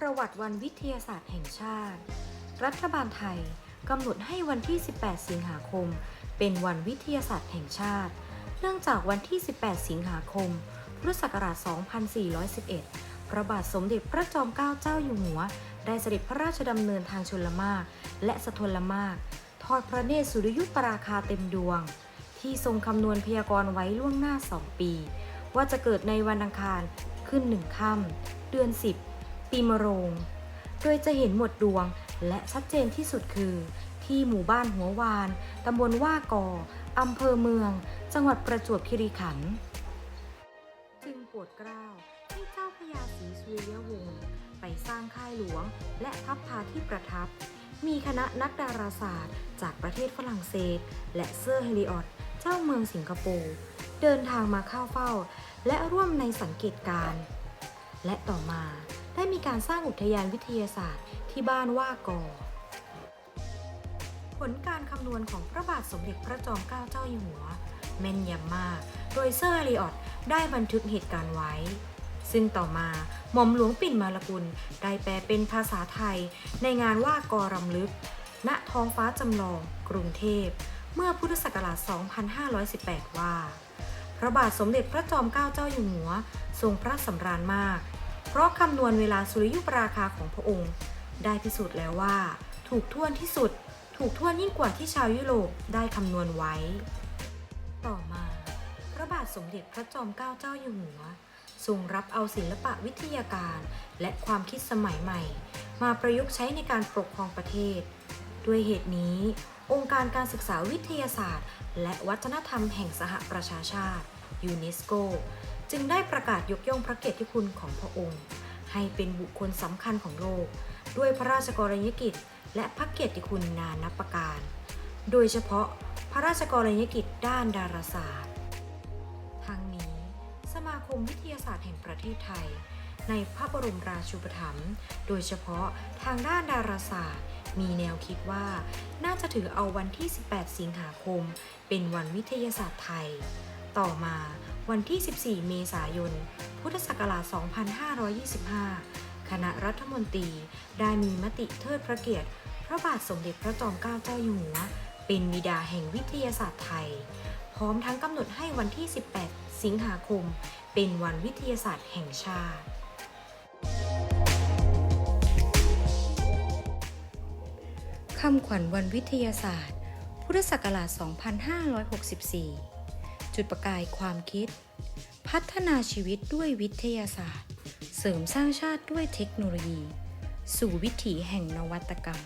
ประวัติวันวิทยาศาสตร์แห่งชาติ รัฐบาลไทยกำหนดให้วันที่ 18 สิงหาคม เป็นวันวิทยาศาสตร์แห่งชาติ เนื่องจากวันที่ 18 สิงหาคม พุทธศักราช 2411 พระบาทสมเด็จพระจอมเกล้าเจ้าอยู่หัว ได้เสด็จพระราชดำเนินทางชนละมากและสะทนละมากทอดพระเนตรสุริยุปราคาเต็มดวง ที่ทรงคำนวณพยากรณ์ไว้ล่วงหน้า 2 ปี ว่าจะเกิดในวันอังคารขึ้นหนึ่งค่ำเดือน 10 ปีมะโรง โดยจะเห็นหมดดวงและชัดเจนที่สุดคือ ที่หมู่บ้านหัววาน ตำบลว่ากออำเภอเมือง จังหวัดประจวบคีรีขันธ์จึงโปรดเกล้าให้เจ้าพระยาศรีสุริยวงศ์ไปสร้างค่ายหลวง และทัพพาที่ประทับ มีคณะนักดาราศาสตร์ จากประเทศฝรั่งเศส และเซอร์เฮลิออตเจ้าเมืองสิงคโปร์เดินทางมาเข้าเฝ้า และร่วมในสังเกตการณ์ และต่อมาได้มีการสร้างอุทยานวิทยาศาสตร์ที่บ้านว่ากอ ผลการคำนวณของพระบาทสมเด็จพระจอมเกล้าเจ้าอยู่หัวแม่นยำมาก โดยเซอร์เอริออตได้บันทึกเหตุการณ์ไว้ ซึ่งต่อมาหม่อมหลวงปิ่นมารกุลได้แปลเป็นภาษาไทยในงานว่ากอรำลึก ณ ท้องฟ้าจำลอง กรุงเทพ เมื่อพุทธศักราช 2518 ว่า พระบาทสมเด็จพระจอมเกล้าเจ้าอยู่หัว ทรงพระสำราญมาก เพราะคำนวณเวลาสุริยุปราคาของพระองค์ ได้พิสูจน์แล้วว่า ถูกท่วนที่สุด ถูกท่วนยิ่งกว่าที่ชาวยุโรปได้คำนวณไว้ ต่อมา พระบาทสมเด็จพระจอมเกล้าเจ้าอยู่หัว ทรงรับเอาศิลปะวิทยาการ และความคิดสมัยใหม่ มาประยุกต์ใช้ในการปกครองประเทศ ด้วยเหตุนี้องค์การการศึกษาวิทยาศาสตร์ และวัฒนธรรมแห่งสหประชาชาติ ยูเนสโก จึงได้ประกาศยกย่องพระเกียรติคุณของพระองค์ ให้เป็นบุคคลสำคัญของโลก ด้วยพระราชกรณียกิจ และพระเกียรติคุณนานับประการ โดยเฉพาะพระราชกรณียกิจด้านดาราศาสตร์ ทั้งนี้ สมาคมวิทยาศาสตร์แห่งประเทศไทย ในพระบรมราชูปถัมภ์โดยเฉพาะทางด้านดาราศาสตร์ มีแนวคิดว่า น่าจะถือเอาวันที่ 18 สิงหาคม เป็นวันวิทยาศาสตร์ไทย ต่อมาวันที่ 14 เมษายน พุทธศักราช 2525 คณะรัฐมนตรีได้มีมติเทิดพระเกียรติ พระบาทสมเด็จพระจอมเกล้าเจ้าอยู่หัว เป็นบิดาแห่งวิทยาศาสตร์ไทย พร้อมทั้งกำหนดให้วันที่ 18 สิงหาคม เป็นวันวิทยาศาสตร์แห่งชาติคำขวัญวันวิทยาศาสตร์ พุทธศักราช 2564 จุดประกายความคิด พัฒนาชีวิตด้วยวิทยาศาสตร์ เสริมสร้างชาติด้วยเทคโนโลยี สู่วิถีแห่งนวัตกรรม